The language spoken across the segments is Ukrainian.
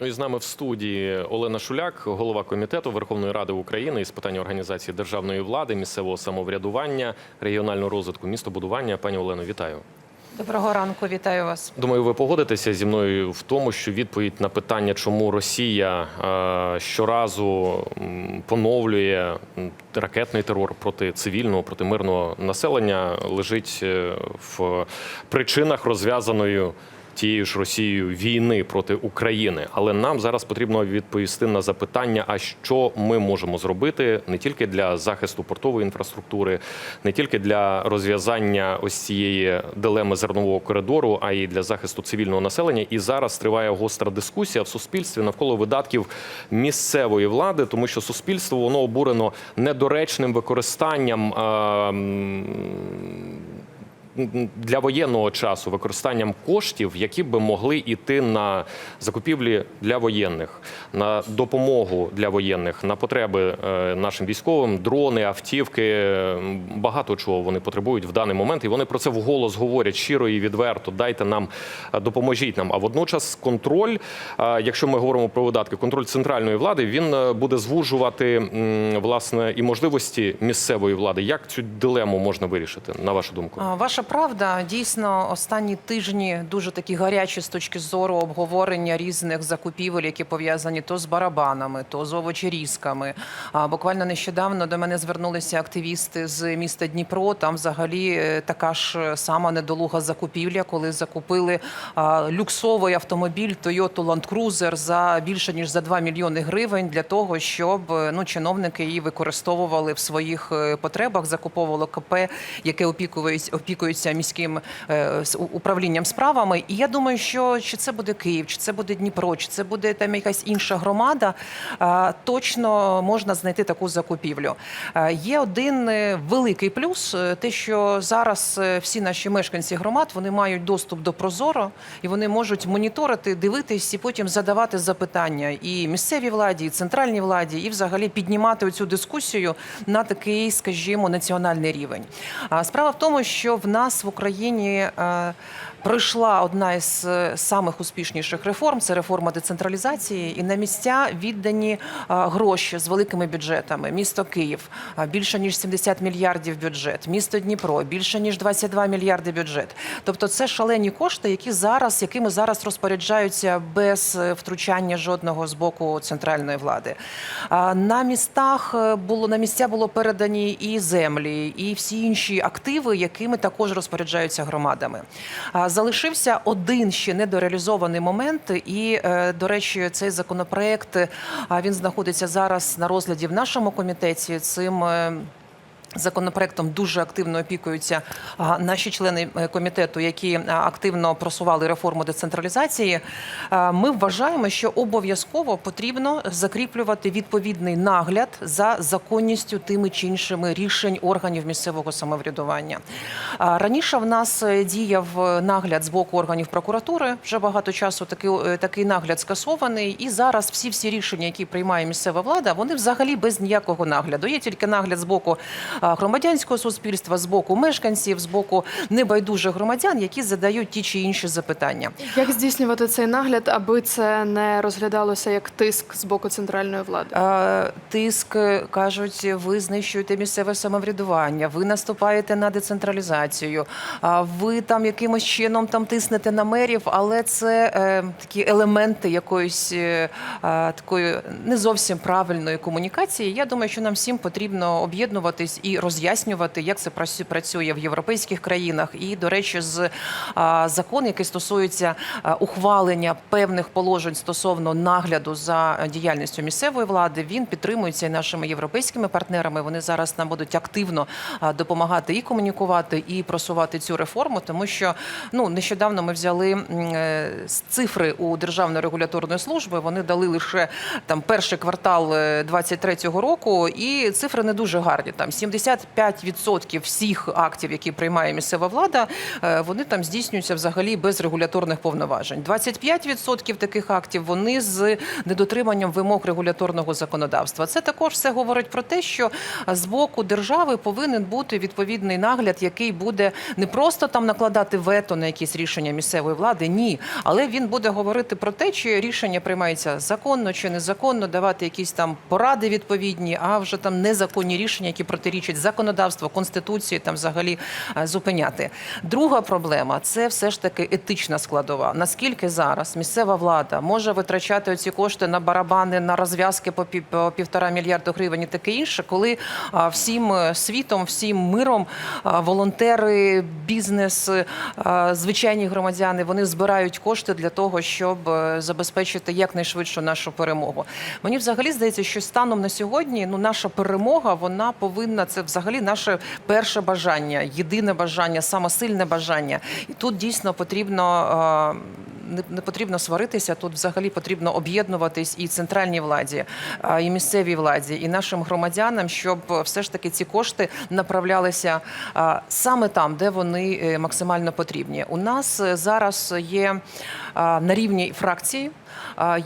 Ну і з нами в студії Олена Шуляк, голова комітету Верховної Ради України із питань організації державної влади, місцевого самоврядування, регіонального розвитку, містобудування. Пані Олено, вітаю. Доброго ранку, вітаю вас. Думаю, ви погодитеся зі мною в тому, що відповідь на питання, чому Росія е, щоразу поновлює ракетний терор проти цивільного, проти мирного населення, лежить е, в причинах розв'язаної тією ж Росією війни проти України. Але нам зараз потрібно відповісти на запитання: а що ми можемо зробити не тільки для захисту портової інфраструктури, не тільки для розв'язання ось цієї дилеми зернового коридору, а й для захисту цивільного населення. І зараз триває гостра дискусія в суспільстві навколо видатків місцевої влади, тому що суспільство воно обурено недоречним використанням. е, для воєнного часу використанням коштів, які би могли йти на закупівлі для воєнних, на допомогу для воєнних, на потреби е, нашим військовим, дрони, автівки, багато чого вони потребують в даний момент, і вони про це вголос говорять щиро і відверто. Дайте нам, е, допоможіть нам. А водночас контроль, е, якщо ми говоримо про видатки, контроль центральної влади, він буде звужувати власне і можливості місцевої влади. Як цю дилему можна вирішити, на вашу думку? Ваша правда, дійсно, останні тижні дуже такі гарячі з точки зору обговорення різних закупівель, які пов'язані то з барабанами, то з овочерізками. А буквально нещодавно до мене звернулися активісти з міста Дніпро. Там взагалі е, така ж сама недолуга закупівля, коли закупили люксовий автомобіль Toyota Land Cruiser за більше ніж за 2 мільйони гривень для того, щоб е, ну чиновники її використовували в своїх е, потребах, закуповувало КП, яке опікується опікується міським е, управлінням справами. І я думаю, що чи це буде Київ, чи це буде Дніпро, чи це буде там якась інша громада, е, точно можна знайти таку закупівлю. Е, Є один великий плюс: те, що зараз всі наші мешканці громад вони мають доступ до Прозоро і вони можуть моніторити, дивитись і потім задавати запитання і місцевій владі, і центральній владі, і взагалі піднімати цю дискусію на такий, скажімо, національний рівень. Справа в тому, що в нас в Україні. Пройшла одна із е, самих успішніших реформ це реформа децентралізації, і на місця віддані е, гроші з великими бюджетами. Місто Київ е, більше ніж 70 мільярдів бюджет, місто Дніпро більше ніж 22 мільярди бюджет. Тобто, це шалені кошти, які зараз якими зараз розпоряджаються без втручання жодного з боку центральної влади. На містах було на місця було передані і землі, і всі інші активи, якими також розпоряджаються громадами. Залишився один ще недореалізований момент, і е, до речі, цей законопроект він знаходиться зараз на розгляді в нашому комітеті. Цим е, Законопроектом дуже активно опікуються наші члени е, комітету, які активно просували реформу децентралізації. Ми вважаємо, що обов'язково потрібно закріплювати відповідний нагляд за законністю тими чи іншими рішень органів місцевого самоврядування. Раніше в нас е, діяв е, нагляд з боку органів прокуратури. Вже багато часу такий, е, такий нагляд скасований. І зараз всі всі рішення, які приймає місцева влада, вони взагалі без ніякого нагляду. Є тільки нагляд з боку громадянського суспільства, з боку мешканців, з боку небайдужих громадян, які задають ті чи інші запитання. Як здійснювати цей нагляд, аби це не розглядалося як тиск з боку центральної влади? Е, Тиск е, кажуть, ви знищуєте місцеве самоврядування, ви наступаєте на децентралізацію, а ви там якимось чином там тиснете на мерів, але це е, такі елементи якоїсь е, е, такої не зовсім правильної комунікації. Я думаю, що нам всім потрібно об'єднуватись і роз'яснювати, як це працю- працює в європейських країнах. І, до речі, з закон, який стосується ухвалення певних положень стосовно нагляду за діяльністю місцевої влади, він підтримується і нашими європейськими партнерами. Вони зараз нам будуть активно допомагати і комунікувати, і просувати цю реформу, тому що ну нещодавно ми взяли е, цифри у державної регуляторної служби. Вони дали лише там перший квартал 23-го року, і цифри не дуже гарні. Там 75% всіх актів, які приймає місцева влада, е, вони там здійснюються взагалі без регуляторних повноважень. 25% таких актів вони з недотриманням вимог регуляторного законодавства. Це також все говорить про те, що з боку держави повинен бути відповідний нагляд, який буде не просто там накладати вето на якісь рішення місцевої влади, ні, але він буде говорити про те, чи рішення приймається законно чи незаконно, давати якісь там поради відповідні, а вже там незаконні рішення, які протирічать законодавству, конституції, там взагалі е, зупиняти. Друга проблема це все ж таки етична складова. Наскільки зараз місцева влада може витрачати оці кошти на барабани, на розв'язки по пів- півтора мільярду гривень і таке інше, коли всім е, світом, всім миром волонтери, бізнес, звичайні громадяни вони збирають кошти для того, щоб е, забезпечити якнайшвидшу нашу перемогу. Мені взагалі здається, що станом на сьогодні ну наша перемога вона повинна це взагалі наше перше бажання, єдине бажання, саме сильне бажання. І тут дійсно потрібно. не, не потрібно сваритися. Тут взагалі потрібно об'єднуватись і центральній владі, і місцевій владі, і нашим громадянам, щоб е, все ж таки ці кошти направлялися саме там, де вони е, максимально потрібні. У нас е, зараз є на рівні фракції.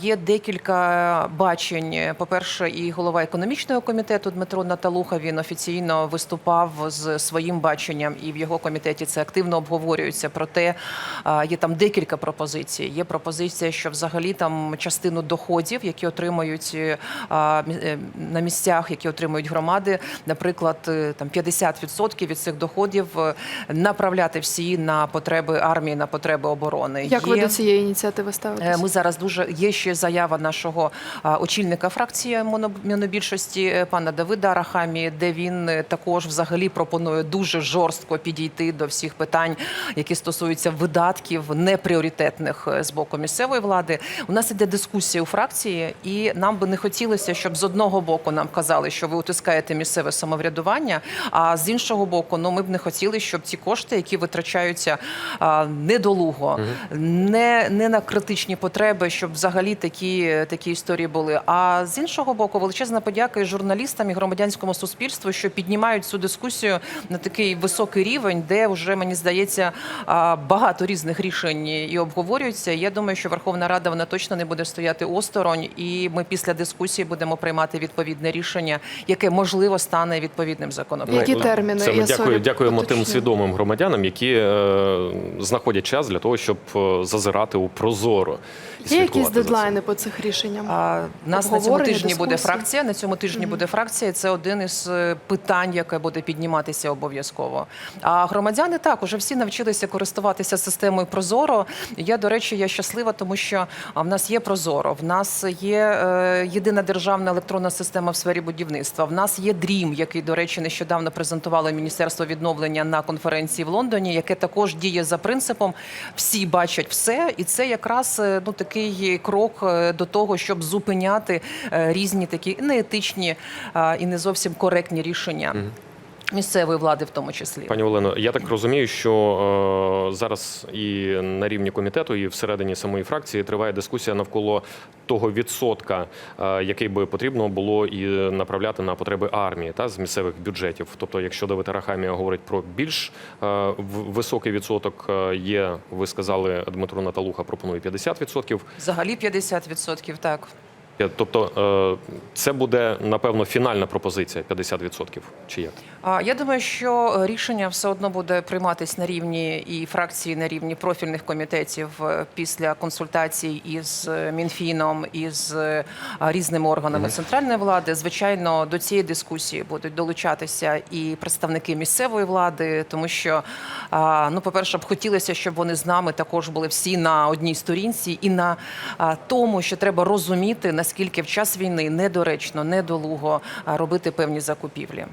Є декілька бачень. По-перше, і голова економічного комітету Дмитро Наталуха він офіційно виступав з своїм баченням, і в його комітеті це активно обговорюється. Проте є там декілька пропозицій. Є пропозиція, що взагалі там частину доходів, які отримують е, е, на місцях, які отримують громади, наприклад, е, там 50% від цих доходів направляти всі на потреби армії, на потреби оборони. Як ви до цієї ініціативи ставитесь? Ми зараз дуже є ще заява нашого очільника фракції моно- монобільшості е, пана Давида Арахамі, де він е, також взагалі пропонує дуже жорстко підійти до всіх питань, які стосуються видатків непріоритетних е, з боку місцевої влади. У нас іде дискусія у фракції, і нам би не хотілося, щоб з одного боку нам казали, що ви утискаєте місцеве самоврядування, а з іншого боку, ну ми б не хотіли, щоб ці кошти, які витрачаються недолуго, не, не на критичні потреби, щоб взагалі такі, такі історії були. А з іншого боку, величезна подяка і журналістам і громадянському суспільству, що піднімають цю дискусію на такий високий рівень, де вже мені здається багато різних рішень і обговорюються. Я думаю, що Верховна Рада вона точно не буде стояти осторонь, і ми після дискусії будемо приймати відповідне рішення, яке можливо стане відповіднним законопроектом. Які терміни? Це ми Я, дякую, дякуємо тим свідомим громадянам, які е, знаходять час для того, щоб е, зазирати у прозоро. і Є якісь дедлайни по цих рішенням? А, нас на цьому тижні буде фракція. На цьому тижні буде фракція. Це один із е, питань, яке буде підніматися обов'язково. А громадяни так уже всі навчилися користуватися системою Прозоро. Я до речі, я щаслива, тому що в нас є Прозоро, в нас є е, єдина державна електронна система в сфері будівництва. В нас є Дрім, який, до речі, нещодавно презентувало Міністерство відновлення на конференції в Лондоні, яке також діє за принципом всі бачать все, і це якраз е, ну такий крок е, до того, щоб зупиняти е, різні такі неетичні і не зовсім коректні рішення. Місцевої влади, в тому числі, Пані Олено, я так розумію, що е, зараз і на рівні комітету, і всередині самої фракції триває дискусія навколо того відсотка, е, який би потрібно було і направляти на потреби армії та з місцевих бюджетів. Тобто, якщо Давид Арахамія говорить про більш е, високий відсоток, е, є ви сказали, Дмитро Наталуха пропонує 50%. взагалі 50%, так. Тобто, е, це буде напевно фінальна пропозиція 50%, чи як? Я думаю, що рішення все одно буде прийматись на рівні і фракції, на рівні профільних комітетів е, після консультацій із е, Мінфіном, із е, а, різними органами центральної влади. Звичайно, до цієї дискусії будуть долучатися і представники місцевої влади, тому що, ну, по-перше, б хотілося, щоб вони з нами також були всі на одній сторінці, і на тому, що треба розуміти, наскільки в час війни недоречно, недолуго робити певні закупівлі.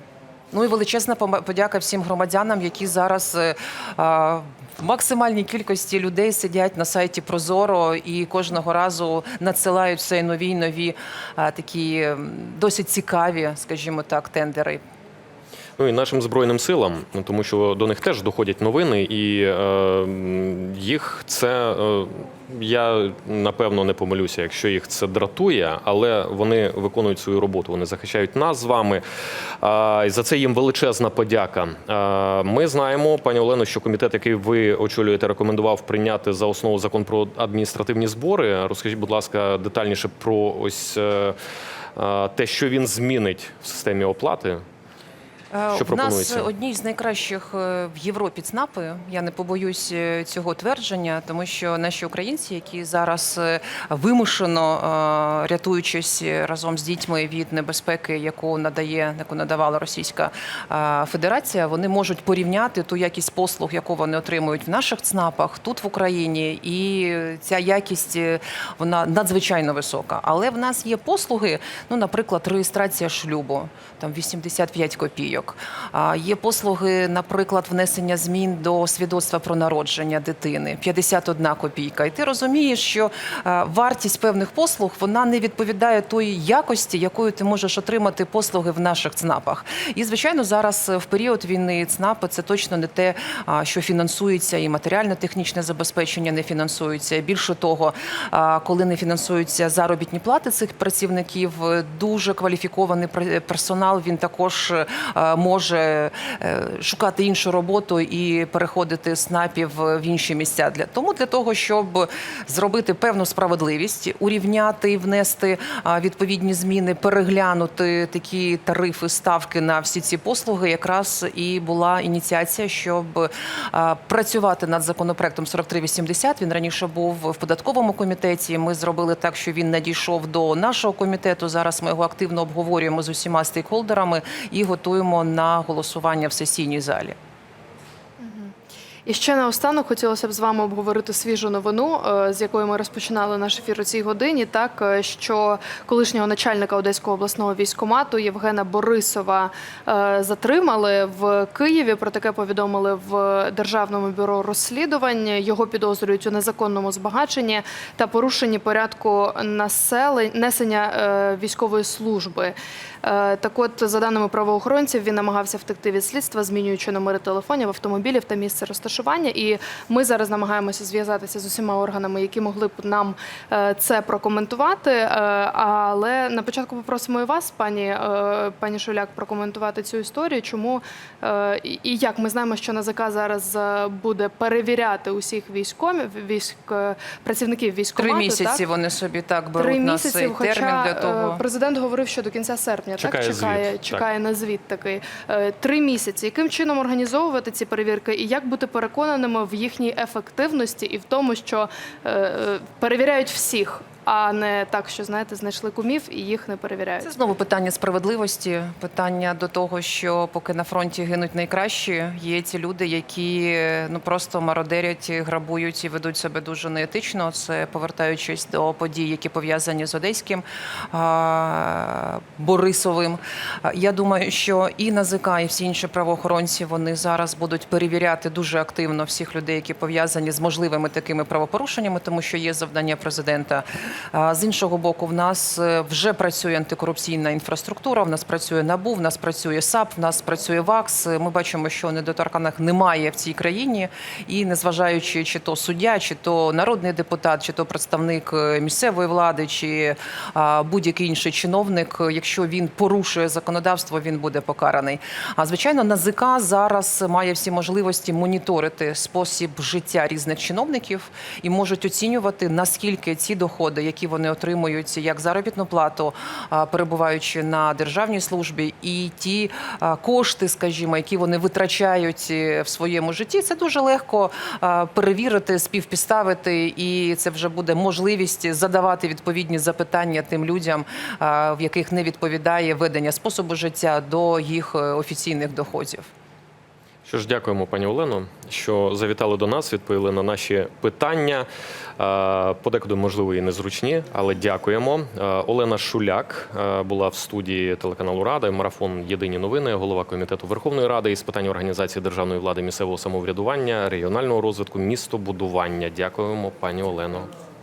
Ну і величезна подяка всім громадянам, які зараз е, а, в максимальній кількості людей сидять на сайті Прозоро і кожного разу надсилають все нові нові такі досить цікаві, скажімо так, тендери. Ну і нашим збройним силам, ну, тому що до них теж доходять новини, і е, їх це е, я напевно не помилюся, якщо їх це дратує, але вони виконують свою роботу. Вони захищають нас з вами. А, і за це їм величезна подяка. А, ми знаємо, пані Олено, що комітет, який ви очолюєте, рекомендував прийняти за основу закон про адміністративні збори. Розкажіть, будь ласка, детальніше про ось е, е, те, що він змінить в системі оплати. Е, Що В нас одні з найкращих е, в Європі ЦНАПи. Я не побоюсь е, цього твердження, тому що наші українці, які зараз вимушено рятуючись разом з дітьми від небезпеки, яку надає, яку надавала Російська Федерація, вони можуть порівняти ту якість послуг, яку вони отримують в наших ЦНАПах тут в Україні, і ця якість вона надзвичайно висока. Але в нас є послуги, ну, наприклад, реєстрація шлюбу, там 85 копійок. А є послуги, наприклад, внесення змін до свідоцтва про народження дитини 51 копійка. І ти розумієш, що е, вартість певних послуг вона не відповідає тої якості, якою ти можеш отримати послуги в наших ЦНАПах. І звичайно, зараз е, в період війни ЦНАПи це точно не те, що фінансується, і матеріально-технічне забезпечення не фінансується. Більше того, коли не фінансуються заробітні плати цих працівників, е, дуже кваліфікований персонал він також може е, шукати іншу роботу і переходити СНАПів в інші місця. Для тому для того, щоб зробити певну справедливість, урівняти і внести відповідні зміни, переглянути такі тарифи, ставки на всі ці послуги, якраз і була ініціація, щоб працювати над законопроектом 4380. Він раніше був в податковому комітеті. Ми зробили так, що він надійшов до нашого комітету. Зараз ми його активно обговорюємо з усіма стейкхолдерами і готуємо на голосування в сесійній залі. І ще наостанок хотілося б з вами обговорити свіжу новину, е, з якої ми розпочинали наш ефір у цій годині. Так е, що колишнього начальника Одеського обласного військкомату Євгена Борисова е, затримали в Києві. Про таке повідомили в Державному бюро розслідувань. Його підозрюють у незаконному збагаченні та порушенні порядку населень несення військової служби. Так от, за даними правоохоронців, він намагався втекти від слідства, змінюючи номери телефонів, автомобілів та місце розташування. І ми зараз намагаємося зв'язатися з усіма органами, які могли б нам е, це прокоментувати. Е, Але на початку попросимо і вас, пані, е, пані Шуляк, прокоментувати цю історію. Чому і як ми знаємо, що НАЗК зараз буде перевіряти усіх військомів, військ працівників Три місяці так? вони собі так беруть Три на цей хоча термін для того. президент говорив, що до кінця серпня Чекає так чекає, звіт, чекає на звіт такий. Три місяці. Яким чином організовувати ці перевірки, і як бути переконаними в їхній ефективності і в тому, що е, е, перевіряють всіх, а не так, що знаєте, знайшли кумів і їх не перевіряють. Це знову питання справедливості, питання до того, що поки на фронті гинуть найкращі, є ці люди, які ну просто мародерять, грабують і ведуть себе дуже неетично. Це повертаючись до подій, які пов'язані з одеським а, Борисовим. Я думаю, що і НАЗК, і всі інші правоохоронці вони зараз будуть перевіряти дуже активно всіх людей, які пов'язані з можливими такими правопорушеннями, тому що є завдання президента. З іншого боку, в нас е, вже працює антикорупційна інфраструктура. В нас працює НАБУ, в нас працює САП, в нас працює ВАКС. Ми бачимо, що недоторканих немає в цій країні, і незважаючи чи то суддя, чи то народний депутат, чи то представник е, місцевої влади, чи будь-який інший чиновник, е, якщо він порушує законодавство, він буде покараний. А звичайно, НАЗК зараз має всі можливості моніторити спосіб життя різних чиновників і можуть оцінювати наскільки ці доходи, які вони отримують як заробітну плату, перебуваючи на державній службі, і ті кошти, скажімо, які вони витрачають е, в своєму житті, це дуже легко перевірити, співпідставити, і це вже буде можливість задавати відповідні запитання тим людям, в яких не відповідає ведення способу життя до їх е, офіційних доходів. Що ж, дякуємо, пані Олено, що завітали до нас, відповіли на наші питання. Е, Подекуди, можливо, і незручні, але дякуємо. Е, Олена Шуляк е, була в студії телеканалу Рада, марафон Єдині новини, голова комітету Верховної Ради із питань організації державної влади, місцевого самоврядування, регіонального розвитку, містобудування. Дякуємо, пані Олено.